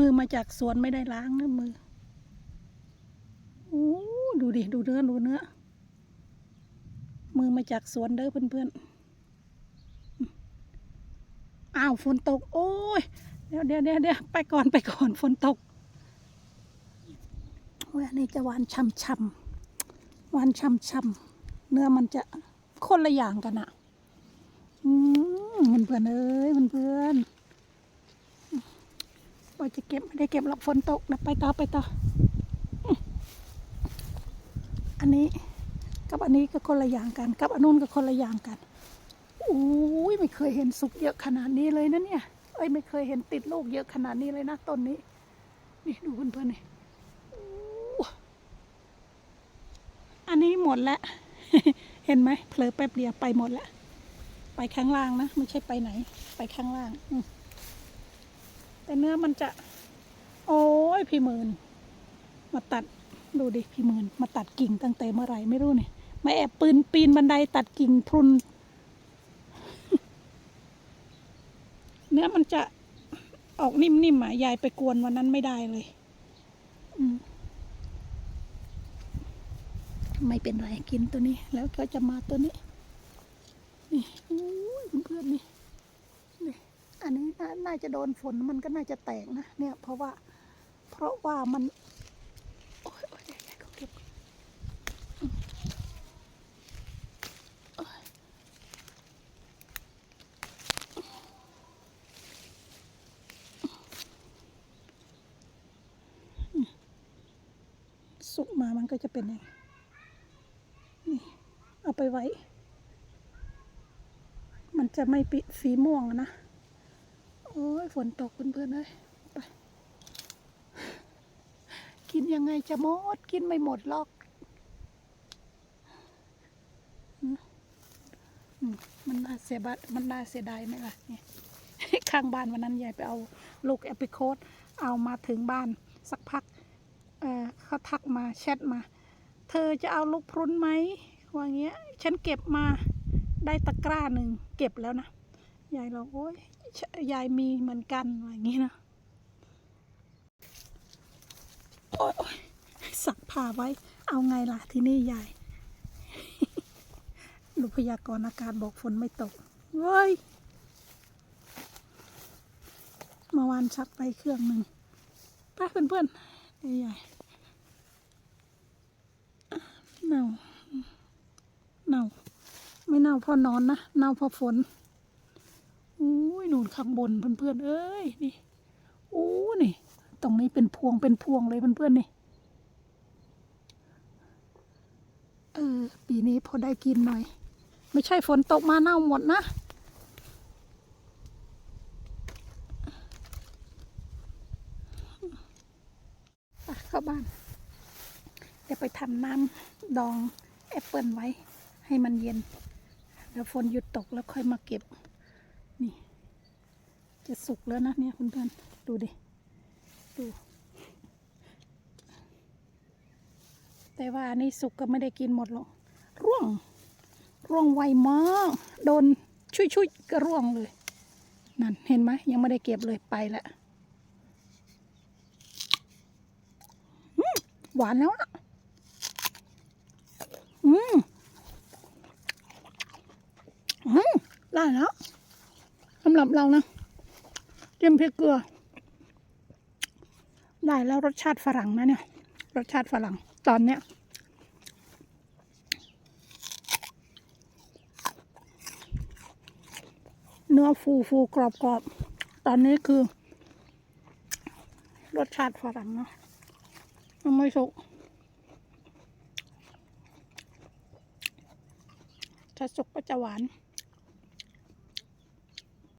มือมาจากสวนไม่ได้ล้างนะมือโอ้ดูดิ ดูเนื้อดูเนื้อ มือมาจากสวนเด้อเพื่อนๆ อ้าวฝนตก โอ้ย เดี๋ยวเดี๋ยวเดี๋ยวเดี๋ยวไปก่อนไปก่อนฝนตกโอ้ยอันนี้จะหวานช่ำช่ำๆหวานช่ำช่ำๆเนื้อมันจะคนละอย่างกันอะอืมเพื่อนๆเอ้ยเพื่อนๆ ว่าจะเก็บไม่ได้เก็บหรอกฝนตกนะไปต่อไปต่อ อันนี้กับอันนี้ก็คนละอย่างกัน กับอันนู้นก็คนละอย่างกันอุ้ยไม่เคยเห็นสุกเยอะขนาดนี้เลยนะเนี่ยเอ้ยไม่เคยเห็นติดลูกเยอะขนาดนี้เลยนะต้นนี้ นี่ดูเพื่อนๆนี่อันนี้หมดแล้วเห็นไหมเผลอแป๊บเดียวไปหมดแล้วไปข้างล่างนะ ไม่ใช่ไปไหน ไปข้างล่าง อื แต่เนื้อมันจะ โอ้ยพี่หมื่นมาตัดดูดิพี่หมื่นมาตัดกิ่งตั้งแต่เมื่อไหร่ไม่รู้เนี่ยมาแอบปืนปีนบันไดตัดกิ่งพรุน เนื้อมันจะออกนิ่มๆอะยายไปกวนวันนั้นไม่ได้เลยมไม่เป็นไรกินตัวนี้ แล้วก็จะมาตัวนี้ นี่เพื่อนๆนี่นี่ อันนี้น่าจะโดนฝนมันก็น่าจะแตกนะเนี่ยเพราะว่า เพราะว่ามันโอ้ยโอ้ยยายๆเขาเก็บสุกมามันก็จะเป็นอย่างนี้เอาไปไว้ มันจะไม่ปิดสีม่วงนะ โอ้ยฝนตกเพื่อนๆเลยไปกินยังไงจะหมด กินไม่หมดหรอกมันน่าเสียบัตมันน่าเสียดายไหมล่ะเนี่ยข้างบ้านวันนั้นยายไปเอาลูกแอปริโคตเอามาถึงบ้านสักพักเเขาทักมาแชทมา เธอจะเอาลูกพรุนไหมว่าเงี้ย ฉันเก็บมาได้ตะกร้าหนึ่งเก็บแล้วนะยายเราโอ้ย ยายมีเหมือนกันว่าอย่างงี้นะโอ๊ยสักผ้าไว้ เอาไงล่ะที่นี่ยายดูพยากรณ์อากาศบอกฝนไม่ตกเว้ยเมื่อวานชักไปเครื่องหนึ่งไปเพื่อนๆนี่ยายเน่าเน่าไม่เน่าเพราะนอนนะเน่าเพราะฝน นุนข้างบนเพื่อนๆเอ้ยนี่อู้นี่ ตรงนี้เป็นพวงเป็นพวงเลยเพื่อนๆนี่เออปีนี้พอได้กินหน่อย ไม่ใช่ฝนตกมาเน่าหมดนะเข้าบ้าน เดี๋ยวไปทำน้ำดองแอปเปิลไว้ ให้มันเย็น แล้วฝนหยุดตกแล้วค่อยมาเก็บ จะสุกแล้วนะเนี่ยคุณเพื่อนๆดูดิ ดู แต่ว่าอันนี้สุกก็ไม่ได้กินหมดหรอก ร่วง ร่วงไวมาก โดนชุยๆก็ร่วงเลย นั่นเห็นไหมยังไม่ได้เก็บเลยไปแล้วหวานแล้วอะ อืม อืม ได้แล้วสำหรับเรานะ จิ้มพริกเกลือ ได้แล้วรสชาติฝรั่งนะเนี่ย รสชาติฝรั่งตอนเนี้ยเนื้อฟูฟูกรอบกรอบตอนนี้คือ รสชาติฝรั่งเนาะยังไม่สุกถ้าสุกก็จะหวาน